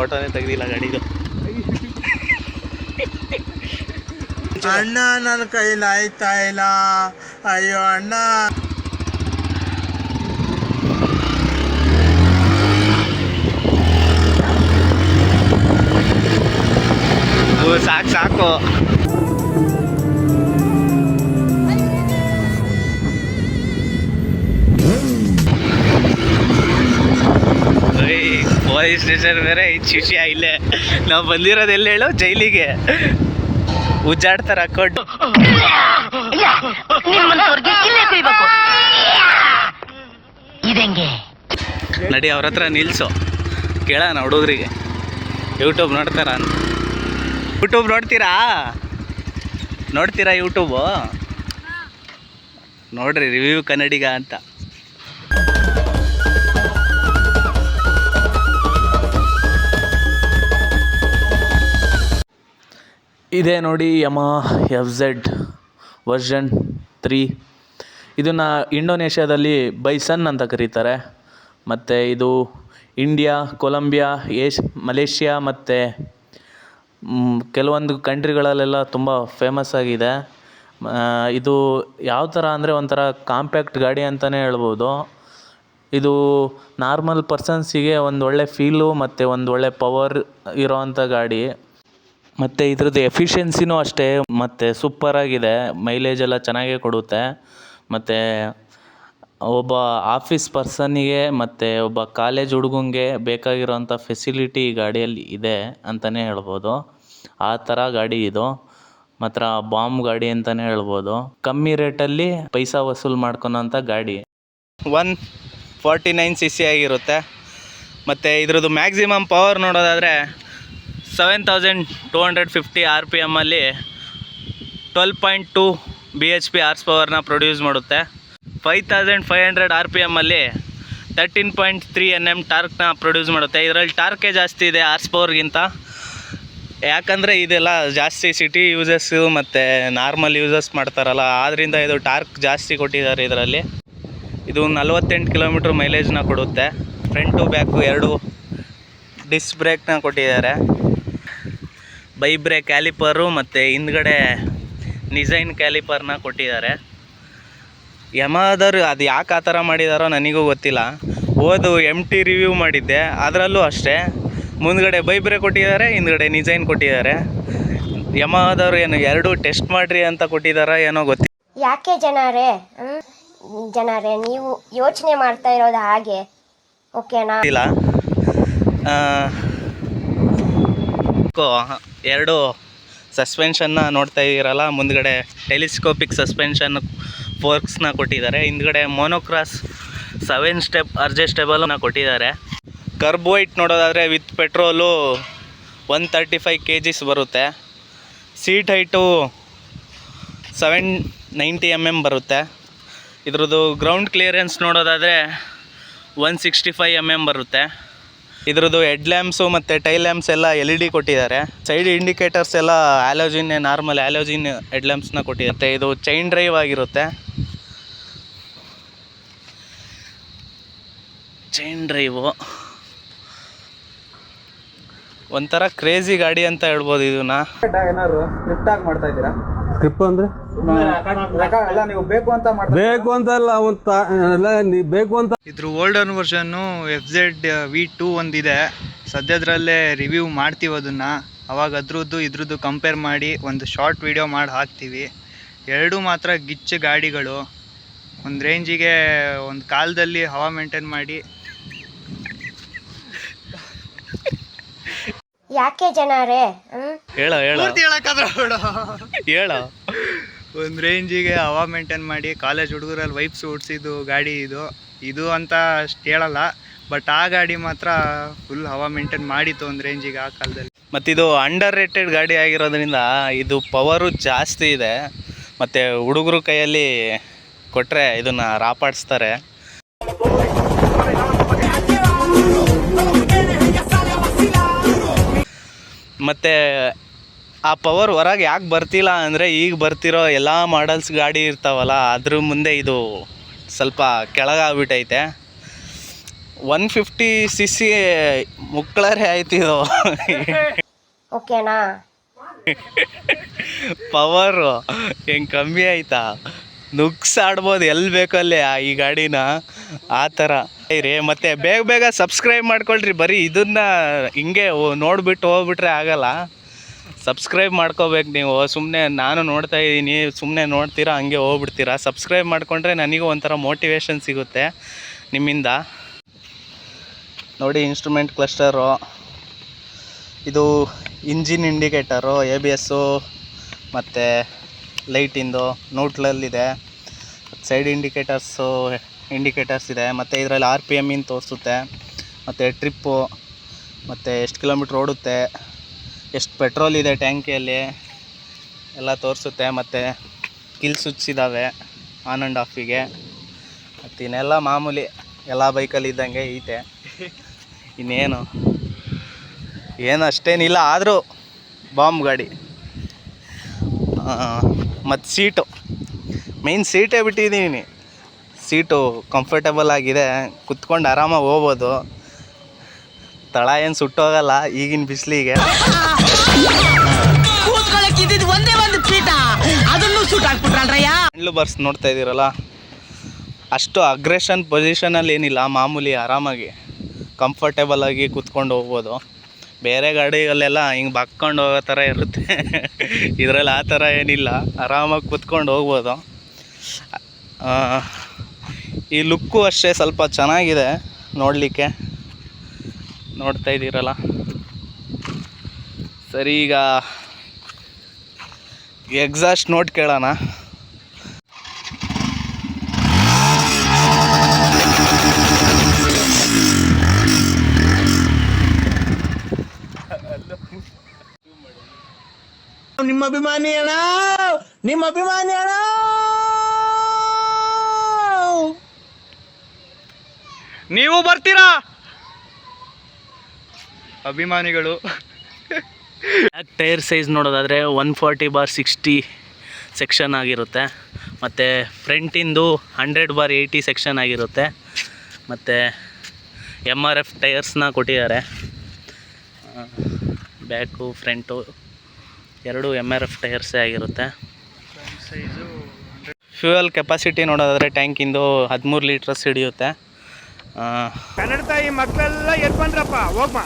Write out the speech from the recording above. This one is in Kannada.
ಫೋಟೋನೇ ತೆಗ್ದಿಲ್ಲ ಗಾಡಿದು. ಅಣ್ಣ ನನ್ನ ಕೈಲಿ ಆಯ್ತಾ ಇಲ್ಲ? ಅಯ್ಯೋ ಅಣ್ಣ. ಸಾಕು ಸಾಕು. ಪೊಲೀಸ್ ಸ್ಟೇಷನ್ ಬೇರೆ ಐದು ಶಿಷ್ಯ ಇಲ್ಲೇ. ನಾವು ಬಂದಿರೋದು ಎಲ್ಲಿ ಹೇಳು? ಜೈಲಿಗೆ. ಉಜ್ಜಾಡ್ತಾರೆ ಹಾಕೊಂಡು ಕುಯ್ಬೇಕು ನಡಿ ಅವ್ರ ಹತ್ರ ನಿಲ್ಸು. ಕೇಳೋಣ ಹುಡುಗರಿಗೆ. ಯೂಟ್ಯೂಬ್ ನೋಡ್ತಾರ ಅಂತ. ಯೂಟ್ಯೂಬ್ ನೋಡ್ತೀರಾ? ನೋಡ್ತೀರಾ ಯೂಟ್ಯೂಬು ನೋಡ್ರಿ ರಿವ್ಯೂ ಕನ್ನಡಿಗ ಅಂತ. ಇದೇ ನೋಡಿ Yamaha F Z version three ಇದನ್ನು ಇಂಡೋನೇಷ್ಯಾದಲ್ಲಿ ಬೈಸನ್ ಅಂತ ಕರೀತಾರೆ. ಮತ್ತು ಇದು ಇಂಡಿಯಾ, ಕೊಲಂಬಿಯಾ, ಏಷ್, ಮಲೇಷ್ಯಾ ಮತ್ತು ಕೆಲವೊಂದು ಕಂಟ್ರಿಗಳಲ್ಲೆಲ್ಲ ತುಂಬ ಫೇಮಸ್ ಆಗಿದೆ. ಇದು ಯಾವ ಥರ ಅಂದರೆ ಒಂಥರ ಕಾಂಪ್ಯಾಕ್ಟ್ ಗಾಡಿ ಅಂತಲೇ ಹೇಳ್ಬೋದು. ಇದು ನಾರ್ಮಲ್ ಪರ್ಸನ್ಸಿಗೆ ಒಂದು ಒಳ್ಳೆ ಫೀಲು ಮತ್ತು ಒಂದು ಒಳ್ಳೆ ಪವರ್ ಇರೋವಂಥ ಗಾಡಿ. ಮತ್ತು ಇದ್ರದ್ದು ಎಫಿಷಿಯನ್ಸಿನೂ ಅಷ್ಟೇ, ಮತ್ತು ಸೂಪ್ಪರಾಗಿದೆ ಮೈಲೇಜ್ ಎಲ್ಲ ಚೆನ್ನಾಗೇ ಕೊಡುತ್ತೆ. ಮತ್ತು ಒಬ್ಬ ಆಫೀಸ್ ಪರ್ಸನ್ನಿಗೆ ಮತ್ತು ಒಬ್ಬ ಕಾಲೇಜ್ ಹುಡುಗಂಗೆ ಬೇಕಾಗಿರೋಂಥ ಫೆಸಿಲಿಟಿ ಈ ಗಾಡಿಯಲ್ಲಿ ಇದೆ ಅಂತಲೇ ಹೇಳ್ಬೋದು. ಆ ಥರ ಗಾಡಿ ಇದು. ಮಾತ್ರ ಬಾಂಬ್ ಗಾಡಿ ಅಂತಲೇ ಹೇಳ್ಬೋದು. ಕಮ್ಮಿ ರೇಟಲ್ಲಿ ಪೈಸಾ ವಸೂಲು ಮಾಡ್ಕೊಳೋಂಥ ಗಾಡಿ. One forty nine C C ಆಗಿರುತ್ತೆ. ಮತ್ತು ಇದ್ರದ್ದು ಮ್ಯಾಕ್ಸಿಮಮ್ ಪವರ್ ನೋಡೋದಾದರೆ seven thousand two hundred fifty R P ಎಮ್ಮಲ್ಲಿ twelve point two B H P hours ಪವರ್ನ ಪ್ರೊಡ್ಯೂಸ್ ಮಾಡುತ್ತೆ. Five thousand five hundred R P ಎಮ್ಮಲ್ಲಿ thirteen point three N M ಟಾರ್ಕ್ನ produce ಮಾಡುತ್ತೆ. ಇದರಲ್ಲಿ ಟಾರ್ಕೇ ಜಾಸ್ತಿ ಇದೆ ಆರ್ಸ್ ಪವರ್ಗಿಂತ ಯಾಕಂದರೆ ಇದೆಲ್ಲ ಜಾಸ್ತಿ ಸಿಟಿ ಯೂಸಸ್ಸು ಮತ್ತು ನಾರ್ಮಲ್ ಯೂಸಸ್ ಮಾಡ್ತಾರಲ್ಲ ಆದ್ದರಿಂದ ಇದು ಟಾರ್ಕ್ ಜಾಸ್ತಿ ಕೊಟ್ಟಿದ್ದಾರೆ ಇದರಲ್ಲಿ. ಇದು ನಲ್ವತ್ತೆಂಟು ಕಿಲೋಮೀಟ್ರ್ ಮೈಲೇಜ್ನ ಕೊಡುತ್ತೆ. ಫ್ರಂಟು ಬ್ಯಾಕು ಎರಡು ಡಿಸ್ ಬ್ರೇಕ್ನ ಕೊಟ್ಟಿದ್ದಾರೆ. ಬೈ ಬ್ರೇಕ್ ಕ್ಯಾಲಿಪರು ಮತ್ತು ಹಿಂದ್ಗಡೆ ಡಿಸೈನ್ ಕ್ಯಾಲಿಪರ್ನ ಕೊಟ್ಟಿದ್ದಾರೆ. ಯಮದವ್ರು ಅದು ಯಾಕೆ ಆ ಥರ ಮಾಡಿದಾರೋ ನನಗೂ ಗೊತ್ತಿಲ್ಲ. ಓದು ಎಂ ಟಿ ರಿವ್ಯೂ ಮಾಡಿದ್ದೆ. ಅದರಲ್ಲೂ ಅಷ್ಟೇ. ಮುಂದ್ಗಡೆ ಬೈಬ್ರೆ ಕೊಟ್ಟಿದ್ದಾರೆ ಹಿಂದ್ಗಡೆ ಡಿಸೈನ್ ಕೊಟ್ಟಿದ್ದಾರೆ. ಯಮಾದವರು ಏನು ಎರಡೂ ಟೆಸ್ಟ್ ಮಾಡಿರಿ ಅಂತ ಕೊಟ್ಟಿದ್ದಾರ ಏನೋ ಗೊತ್ತಿಲ್ಲ ಯಾಕೆ ಜನರೇ? ಜನರೇ ನೀವು ಯೋಚನೆ ಮಾಡ್ತಾ ಇರೋದು ಹಾಗೆ. ಓಕೆನಾ? ಇಲ್ಲ. ಎರಡು ಸಸ್ಪೆನ್ಷನ್ನ ನೋಡ್ತಾ ಇದ್ದೀರಲ್ಲ, ಮುಂದ್ಗಡೆ ಟೆಲಿಸ್ಕೋಪಿಕ್ ಸಸ್ಪೆನ್ಷನ್ ಫೋರ್ಕ್ಸ್ನ ಕೊಟ್ಟಿದ್ದಾರೆ. ಹಿಂದ್ಗಡೆ ಮೋನೋಕ್ರಾಸ್ ಸೆವೆನ್ ಸ್ಟೆಪ್ ಅಡ್ಜಸ್ಟೇಬಲ್ನ ಕೊಟ್ಟಿದ್ದಾರೆ. ಕರ್ಬ್ ವೈಟ್ ನೋಡೋದಾದರೆ with petrol one thirty five kgs ಬರುತ್ತೆ. Seat height seven ninety M M ಬರುತ್ತೆ. ಇದ್ರದ್ದು ಗ್ರೌಂಡ್ ಕ್ಲಿಯರೆನ್ಸ್ ನೋಡೋದಾದರೆ one sixty five M M ಬರುತ್ತೆ. ಇದ್ರದ್ದು ಹೆಡ್ ಲ್ಯಾಂಪ್ಸ್ ಮತ್ತು ಟೈಲ್ ಲ್ಯಾಂಪ್ಸ್ ಎಲ್ಲ ಎಲ್ ಇ ಡಿ ಕೊಟ್ಟಿದ್ದಾರೆ. ಸೈಡ್ ಇಂಡಿಕೇಟರ್ಸ್ ಎಲ್ಲ ಆ್ಯಲೋಜಿನ್ ನಾರ್ಮಲ್ ಆ್ಯಲೋಜಿನ್ ಹೆಡ್ ಲ್ಯಾಂಪ್ಸ್ನ ಕೊಟ್ಟಿದ್ದಾರೆ ಮತ್ತು ಇದು ಚೈನ್ ಡ್ರೈವ್ ಆಗಿರುತ್ತೆ. ಚೈನ್ ಡ್ರೈವು ಒಂಥರ ಕ್ರೇಜಿ ಗಾಡಿ ಅಂತ ಹೇಳ್ಬೋದು ಇದನ್ನ. ಏನಾದ್ರು ಸ್ಕ್ರಿಪ್ಟ್ ಆಗಿ ಮಾಡ್ತಾ ಇದ್ದೀರಾ? ಸ್ಕ್ರಿಪ್ ಅಂದ್ರೆ? ನೀವು ಬೇಕು ಅಂತ ಮಾಡ್ತಾ ಬೇಕು ಅಂತ ಅಲ್ಲ ಬೇಕು ಅಂತ ಇದ್ರ ಓಲ್ಡನ್ ವರ್ಷನ್ನು ಎಫ್ ಝೆಡ್ ವಿ ಟೂ ಒಂದಿದೆ. ಸದ್ಯದ್ರಲ್ಲೇ ರಿವ್ಯೂ ಮಾಡ್ತೀವಿ ಅದನ್ನ. ಅವಾಗ ಅದ್ರದ್ದು ಇದ್ರದ್ದು ಕಂಪೇರ್ ಮಾಡಿ ಒಂದು ಶಾರ್ಟ್ ವಿಡಿಯೋ ಮಾಡಿ ಹಾಕ್ತೀವಿ. ಎರಡು ಮಾತ್ರ ಗಿಚ್ಚು ಗಾಡಿಗಳು. ಒಂದು ರೇಂಜಿಗೆ ಒಂದು ಕಾಲದಲ್ಲಿ ಹವಾ ಮೇಂಟೈನ್ ಮಾಡಿ. ಯಾಕೆ ಜನರೇ ಹೇಳ ಹೇಳ. ಹೇಳ ಹೇಳೋ. ಒಂದು ರೇಂಜಿಗೆ ಹವಾ ಮೇಂಟೈನ್ ಮಾಡಿ ಕಾಲೇಜ್ ಹುಡುಗರಲ್ಲಿ ವೈಪ್ಸ್ ಓಡಿಸಿದ್ದು ಗಾಡಿ ಇದು. ಇದು ಅಂತ ಅಷ್ಟು ಹೇಳಲ್ಲ. ಬಟ್ ಆ ಗಾಡಿ ಮಾತ್ರ ಫುಲ್ ಹವಾ ಮೇಂಟೈನ್ ಮಾಡಿತ್ತು ಒಂದು ರೇಂಜಿಗೆ ಆ ಕಾಲದಲ್ಲಿ. ಮತ್ತಿದು ಅಂಡರ್ ರೇಟೆಡ್ ಗಾಡಿ ಆಗಿರೋದ್ರಿಂದ ಇದು ಪವರು ಜಾಸ್ತಿ ಇದೆ. ಮತ್ತು ಹುಡುಗರು ಕೈಯಲ್ಲಿ ಕೊಟ್ಟರೆ ಇದನ್ನು ರಾಪಾಡಿಸ್ತಾರೆ. ಮತ್ತು ಆ ಪವರ್ ಹೊರಗೆ ಯಾಕೆ ಬರ್ತಿಲ್ಲ ಅಂದರೆ ಈಗ ಬರ್ತಿರೋ ಎಲ್ಲ ಮಾಡಲ್ಸ್ ಗಾಡಿ ಇರ್ತಾವಲ್ಲ ಅದ್ರ ಮುಂದೆ ಇದು ಸ್ವಲ್ಪ ಕೆಳಗಾಗ್ಬಿಟ್ಟೈತೆ. ಒನ್ ಫಿಫ್ಟಿ ಸಿ ಸಿ ಮುಕ್ಕಳರೆ ಆಯ್ತಿದು ಓಕೆನಾ? ಪವರು ಹೆಂಗೆ ಕಮ್ಮಿ ಆಯ್ತಾ? ನುಗ್ಸ್ ಆಡ್ಬೋದು ಎಲ್ಲಿ ಬೇಕಲ್ಲಿ ಆ ಈ ಗಾಡಿನ? ಆ ಥರ. ರೀ ಮತ್ತೆ ಬೇಗ ಬೇಗ ಸಬ್ಸ್ಕ್ರೈಬ್ ಮಾಡ್ಕೊಳ್ರಿ ಬರೀ ಇದನ್ನ ಹಿಂಗೆ ನೋಡ್ಬಿಟ್ಟು ಹೋಗ್ಬಿಟ್ರೆ ಆಗಲ್ಲ. ಸಬ್ಸ್ಕ್ರೈಬ್ ಮಾಡ್ಕೋಬೇಕು ನೀವು. ಸುಮ್ಮನೆ ನಾನು ನೋಡ್ತಾ ಇದ್ದೀನಿ ಸುಮ್ಮನೆ ನೋಡ್ತೀರಾ, ಹಂಗೆ ಹೋಗ್ಬಿಡ್ತೀರಾ. ಸಬ್ಸ್ಕ್ರೈಬ್ ಮಾಡಿಕೊಂಡ್ರೆ ನನಗೂ ಒಂಥರ ಮೋಟಿವೇಶನ್ ಸಿಗುತ್ತೆ ನಿಮ್ಮಿಂದ. ನೋಡಿ ಇನ್ಸ್ಟ್ರೂಮೆಂಟ್ ಕ್ಲಸ್ಟರು ಇದು engine indicator A B S ಮತ್ತು ಲೈಟಿಂದು ನೋಟ್ಲಲ್ಲಿದೆ ಸೈಡ್ ಇಂಡಿಕೇಟರ್ಸು ಇಂಡಿಕೇಟರ್ಸ್ ಇದೆ. ಮತ್ತು ಇದರಲ್ಲಿ ಆರ್ ಪಿ ಎಮ್ಮಿನ ತೋರಿಸುತ್ತೆ. ಮತ್ತು ಟ್ರಿಪ್ಪು ಮತ್ತು ಎಷ್ಟು ಕಿಲೋಮೀಟ್ರ್ ಓಡುತ್ತೆ. ಎಷ್ಟು ಪೆಟ್ರೋಲ್ ಇದೆ ಟ್ಯಾಂಕಿಯಲ್ಲಿ ಎಲ್ಲ ತೋರಿಸುತ್ತೆ, ಮತ್ತು ಕಿಲ್ ಸ್ವಿಚ್ ಇದ್ದಾವೆ ಆನ್ ಆ್ಯಂಡ್ ಆಫಿಗೆ ಮತ್ತು ಇನ್ನೆಲ್ಲ ಮಾಮೂಲಿ ಎಲ್ಲ ಬೈಕಲ್ಲಿ ಇದ್ದಂಗೆ ಐತೆ. ಇನ್ನೇನು? ಏನು ಅಷ್ಟೇನಿಲ್ಲ, ಆದರೂ ಬಾಂಬ್ ಗಾಡಿ. ಮತ್ತು ಸೀಟು ಮೇಯ್ನ್ ಸೀಟೇ ಬಿಟ್ಟಿದ್ದೀನಿ. ಸೀಟು ಕಂಫರ್ಟಬಲ್ ಆಗಿದೆ, ಕುತ್ಕೊಂಡು ಆರಾಮಾಗಿ ಹೋಗ್ಬೋದು. ತಳ ಏನು ಸುಟ್ಟೋಗಲ್ಲ ಈಗಿನ ಬಿಸಿಲಿಗೆ. ಅದನ್ನು ಬರ್ಸ್ ನೋಡ್ತಾ ಇದ್ದೀರಲ್ಲ, ಅಷ್ಟು ಅಗ್ರೆಷನ್ ಪೊಸಿಷನಲ್ಲಿ ಏನಿಲ್ಲ, ಮಾಮೂಲಿ ಆರಾಮಾಗಿ ಕಂಫರ್ಟೇಬಲ್ ಆಗಿ ಕುತ್ಕೊಂಡು ಹೋಗ್ಬೋದು. ಬೇರೆ ಗಾಡಿಗಳೆಲ್ಲ ಹಿಂಗೆ ಬಕ್ಕೊಂಡು ಹೋಗೋ ಥರ ಇರುತ್ತೆ. ಇದರಲ್ಲಿ ಆ ಥರ ಏನಿಲ್ಲ, ಆರಾಮಾಗಿ ಕುತ್ಕೊಂಡು ಹೋಗ್ಬೋದು. ಈ ಲುಕ್ಕು ಅಷ್ಟೇ ಸ್ವಲ್ಪ ಚೆನ್ನಾಗಿದೆ ನೋಡಲಿಕ್ಕೆ. ನೋಡ್ತಾ ಇದ್ದೀರಲ್ಲ. ಸರಿ ಈಗ ಎಕ್ಸಾಸ್ಟ್ ನೋಟ್ ಕೇಳೋಣ. ನಿಮ್ಮ ಅಭಿಮಾನಿ ಅಣ್ಣ ನಿಮ್ಮ ಅಭಿಮಾನಿ ಅಣ್ಣ! ನೀವು ಬರ್ತೀರಾ? ಅಭಿಮಾನಿಗಳು. ಟೈರ್ ಸೈಜ್ ನೋಡೋದಾದರೆ one forty bar sixty section ಆಗಿರುತ್ತೆ. ಮತ್ತು ಫ್ರಂಟಿಂದು ಹಂಡ್ರೆಡ್ ಬಾರ್ ಏಯ್ಟಿ ಸೆಕ್ಷನ್ ಆಗಿರುತ್ತೆ. ಮತ್ತು ಎಂ ಆರ್ ಎಫ್ ಟೈರ್ಸ್ನ ಕೊಟ್ಟಿದ್ದಾರೆ. ಬ್ಯಾಕು, ಫ್ರಂಟು ಎರಡು ಎಂ ಆರ್ ಎಫ್ ಟೈರ್ಸೇ ಆಗಿರುತ್ತೆ. ಫ್ಯೂಯಲ್ ಕೆಪಾಸಿಟಿ ನೋಡೋದಾದರೆ ಟ್ಯಾಂಕಿಂದು ಹದಿಮೂರು ಲೀಟ್ರಸ್ ಹಿಡಿಯುತ್ತೆ. ಕನ್ನಡ ತಾಯಿ ಮಕ್ಕಳೆಲ್ಲ ಎದ್ ಬಂದ್ರಪ್ಪ ಹೋಗ್ಬಾ